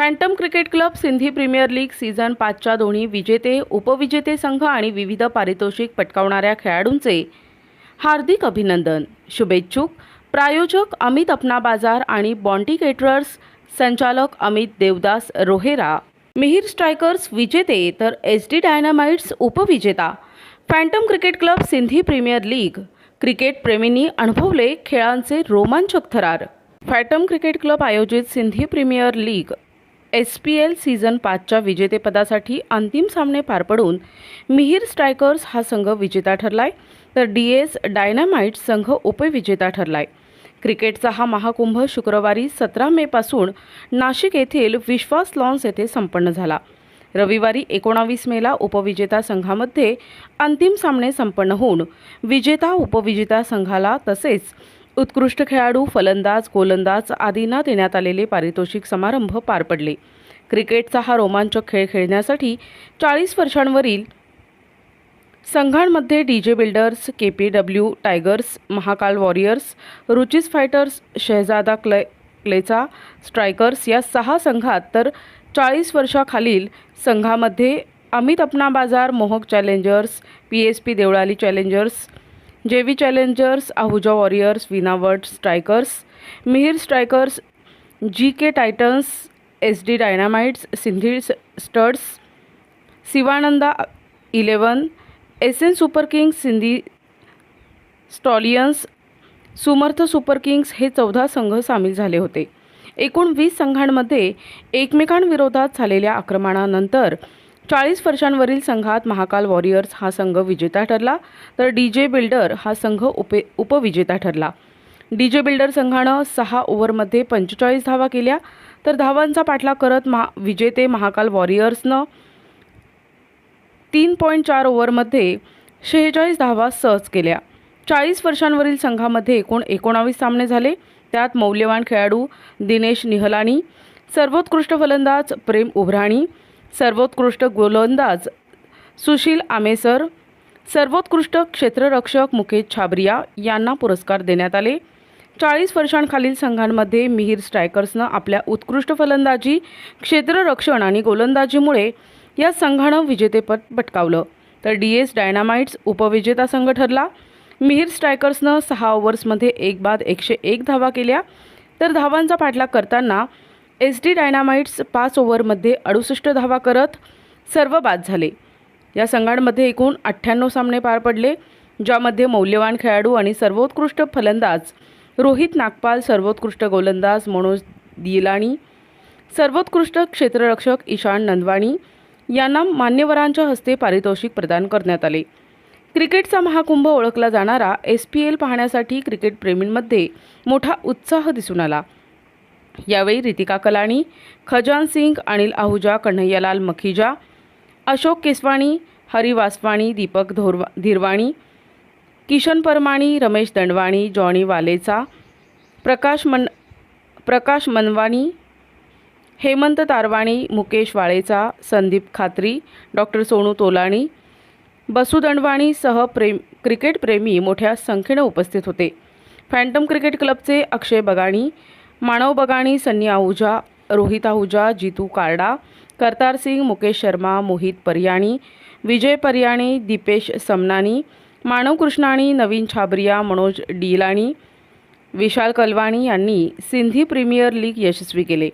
Phantom cricket club Sindhi premier league season पाचच्या दोन्ही विजेते उपविजेते संघ आणि विविध पारितोषिक पटकावणाऱ्या खेळाडूंचे हार्दिक अभिनंदन. शुभेच्छुक. प्रायोजक अमित अपना बाजार आणि बॉन्टी केटरर्स संचालक अमित देवदास रोहेरा. मिहीर स्ट्रायकर्स विजेते तर एस डी डायनामाइट्स उपविजेता. Phantom cricket club Sindhi premier league cricket प्रेमींनी अनुभवले खेळांचे रोमांचक थरार. फॅटम क्रिकेट क्लब आयोजित Sindhi premier league S P L season पाचच्या विजेतेपदासाठी अंतिम सामने पार पडून मिहीर स्ट्रायकर्स हा संघ विजेता ठरलाय तर डी एस डायनामाइट संघ उपविजेता ठरलाय. क्रिकेटचा हा महाकुंभ शुक्रवारी सतरा मेपासून नाशिक येथील विश्वास लॉन्स येथे संपन्न झाला. रविवारी एकोणावीस मेला उपविजेता संघामध्ये अंतिम सामने संपन्न होऊन विजेता उपविजेता संघाला तसेच उत्कृष्ट खेळाडू फलंदाज गोलंदाज आदींना देण्यात आलेले पारितोषिक समारंभ पार पडले. क्रिकेटचा हा रोमांचक खेळ खेळण्यासाठी चाळीस वर्षांवरील संघांमध्ये D J builders K P W tigers Mahakal warriors Ruchi's fighters Shahzada clay क्लेचा स्ट्रायकर्स या सहा संघात तर चाळीस वर्षाखालील संघामध्ये Amit Apna Bazaar Mohak challengers P S P Deolali challengers J challengers Ahuja warriors Vinawat strikers Mihir strikers G K titans S D dynamites Sindhi studs Shivananda eleven S N super kings Sindhi stallions Sumarth super kings हे चौदा संघ सामील झाले होते. एकूण वीस संघांमध्ये एकमेकांविरोधात झालेल्या आक्रमणानंतर चाळीस वर्षांवरील संघात महाकाल वॉरियर्स हा संघ विजेता ठरला तर डी जे बिल्डर हा संघ उपे उपविजेता ठरला. डी जे बिल्डर संघानं सहा ओव्हरमध्ये पंचेचाळीस धावा केल्या तर धावांचा पाठलाग करत महा विजेते महाकाल वॉरियर्सनं तीन पॉईंट चार ओव्हरमध्ये शेहेचाळीस धावा सहज केल्या. चाळीस वर्षांवरील संघामध्ये एकूण एकोणावीस सामने झाले त्यात मौल्यवान खेळाडू दिनेश निहलानी सर्वोत्कृष्ट फलंदाज प्रेम उभराणी सर्वोत्कृष्ट गोलंदाज सुशील आमेसर सर्वोत्कृष्ट क्षेत्ररक्षक मुकेश छाबरिया यांना पुरस्कार देण्यात आले. चाळीस वर्षांखालील संघांमध्ये मिहीर स्ट्रायकर्सनं आपल्या उत्कृष्ट फलंदाजी क्षेत्ररक्षण आणि गोलंदाजीमुळे या संघानं विजेतेपद पटकावलं. तर डी एस डायनामाइट्स उपविजेता संघ ठरला. मिहीर स्ट्रायकर्सनं सहा ओव्हर्समध्ये एक बाद एकशे एक धावा केल्या. तर धावांचा पाठलाग करताना एस डी डायनामाइट्स पाच ओव्हरमध्ये अडुसष्ट धावा करत सर्व बाद झाले. या संघांमध्ये एकूण अठ्ठ्याण्णव सामने पार पडले ज्यामध्ये मौल्यवान खेळाडू आणि सर्वोत्कृष्ट फलंदाज रोहित नागपाल सर्वोत्कृष्ट गोलंदाज मनोज दिलाणी सर्वोत्कृष्ट क्षेत्ररक्षक ईशान नंदवाणी यांना मान्यवरांच्या हस्ते पारितोषिक प्रदान करण्यात आले. क्रिकेटचा महाकुंभ ओळखला जाणारा एस पी एल पाहण्यासाठी क्रिकेटप्रेमींमध्ये मोठा उत्साह दिसून आला. यावेळी रितिका कलाणी खजान सिंग अनिल आहुजा कन्हैयालाल मखिजा अशोक केसवाणी हरी वासवाणी दीपक धोरवा धीरवाणी किशन परमाणी रमेश दंडवाणी जॉनी वालेचा प्रकाश मन प्रकाश मनवाणी हेमंत तारवाणी मुकेश वाळेचा संदीप खात्री डॉक्टर सोनू तोलाणी बसू दंडवाणीसह प्रेम क्रिकेटप्रेमी मोठ्या संख्येनं उपस्थित होते. फॅन्टम क्रिकेट क्लबचे अक्षय बगाणी मानव बगाणी सन्नी आहुजा रोहित आहुजा जितू कार्डा करतार सिंग मुकेश शर्मा मोहित पर्याणी विजय पर्याणी दीपेश समनानी मानव कृष्णाणी नवीन छाबरिया मनोज डीलाणी विशाल कलवाणी यांनी सिंधी प्रीमियर लीग यशस्वी केले.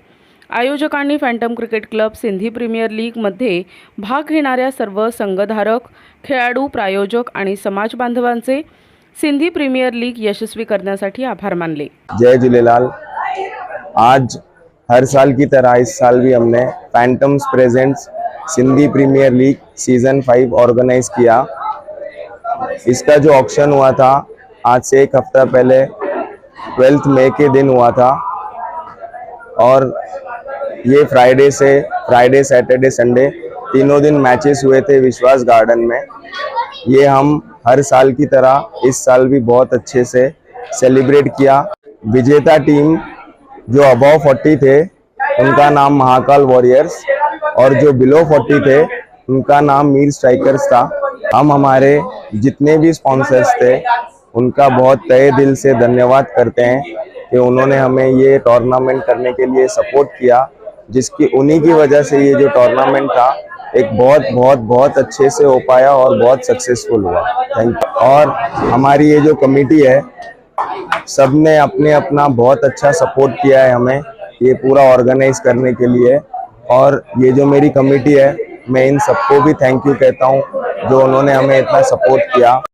आयोजकांनी phantom cricket club Sindhi premier लीगमध्ये भाग घेणाऱ्या सर्व संघधारक खेळाडू प्रायोजक आणि समाज बांधवांचे सिंधी प्रीमियर लीग यशस्वी करण्यासाठी आभार मानले. जय झुलेलाल आज हर साल की तरह इस साल भी हमने phantoms presents Sindhi premier league season five organise KIA. इसका जो ऑक्शन हुआ था, आज से एक हफ़्ता पहले ट्वेल्थ मई के दिन हुआ था। और ये फ्राइडे से फ्राइडे सैटरडे संडे तीनों दिन मैचेस हुए थे विश्वास गार्डन में। ये हम हर साल की तरह इस साल भी बहुत अच्छे से सेलिब्रेट किया। विजेता टीम जो अबव फोर्टी थे, उनका नाम महाकाल वॉरियर्स और जो बिलो फोर्टी थे, उनका नाम मीर स्ट्राइकर्स था। हम हमारे जितने भी स्पॉन्सर्स थे, उनका बहुत तय दिल से धन्यवाद करते हैं कि उन्होंने हमें ये टूर्नामेंट करने के लिए सपोर्ट किया, जिसकी उन्हीं की वजह से ये जो टूर्नामेंट था, एक बहुत बहुत बहुत अच्छे से हो पाया और बहुत सक्सेसफुल हुआ। थैंक यू और हमारी ये जो कमेटी है सबने अपने अपना बहुत अच्छा सपोर्ट किया है हमें, ये पूरा ऑर्गेनाइज करने के लिए। और ये जो मेरी कमेटी है, मैं इन सबको भी थैंक यू कहता हूँ, जो उन्होंने हमें इतना सपोर्ट किया।